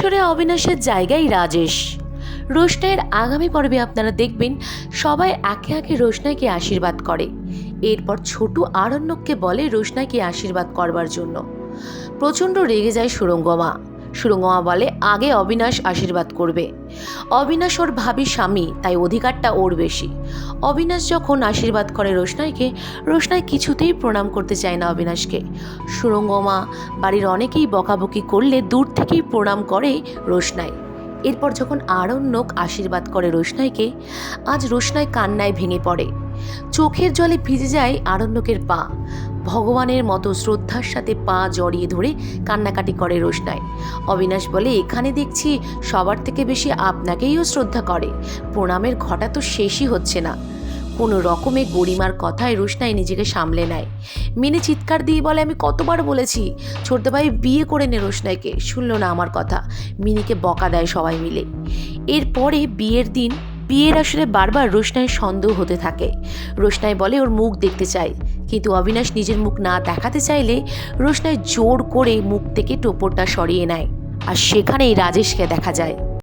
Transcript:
আসলে অবিনাশের জায়গায় রাজেশ। রোশনাইয়ের আগামী পর্বে আপনারা দেখবেন সবাই একে একে রোশনাইকে আশীর্বাদ করে। এরপর ছোট আরণ্যককে বলে রোশনাইকে আশীর্বাদ করবার জন্য। প্রচণ্ড রেগে যায় সুরঙ্গমা। সুরঙ্গমা বলে, আগে অবিনাশ আশীর্বাদ করবে। অবিনাশ ওর ভাবি স্বামী, তাই অধিকারটা ওর বেশি। অবিনাশ যখন আশীর্বাদ করে রোশনাইকে, রোশনাই কিছুতেই প্রণাম করতে চায় না অবিনাশকে। সুরঙ্গমা বাড়ির অনেকেই বকাবকি করলে দূর থেকেই প্রণাম করে রোশনাই। এরপর যখন আরণ্যক আশীর্বাদ করে রোশনাইকে, আজ রোশনাই কান্নায় ভেঙে পড়ে। চোখের জলে ভিজে যায় আরণ্যকের পা। ভগবানের মতো শ্রদ্ধার সাথে পা জড়িয়ে ধরে কান্নাকাটি করে রোশনাই অবিনাশ বলে, এখানে দেখছি সবার থেকে বেশি আপনাকেইও শ্রদ্ধা করে। প্রণামের ঘটা তো শেষই হচ্ছে না। কোনো রকমে গরিমার কথায় রোশনাই নিজেকে সামলে নেয়। মিনি চিৎকার দিয়ে বলে, আমি কতবার বলেছি ছোট্ট ভাই বিয়ে করে নে রোশনাইকে। শুনলো না আমার কথা। মিনিকে বকা দেয় সবাই মিলে। এরপরে বিয়ের দিন বিয়ের আসলে বারবার রোশনায় সন্দেহ হতে থাকে। রোশনাই বলে ওর মুখ দেখতে চাই। কিন্তু অবিনাশ নিজের মুখ না দেখাতে চাইলে রোশনাই জোর করে মুখ থেকে টোপরটা সরিয়ে নেয়। আর সেখানেই রাজেশকে দেখা যায়।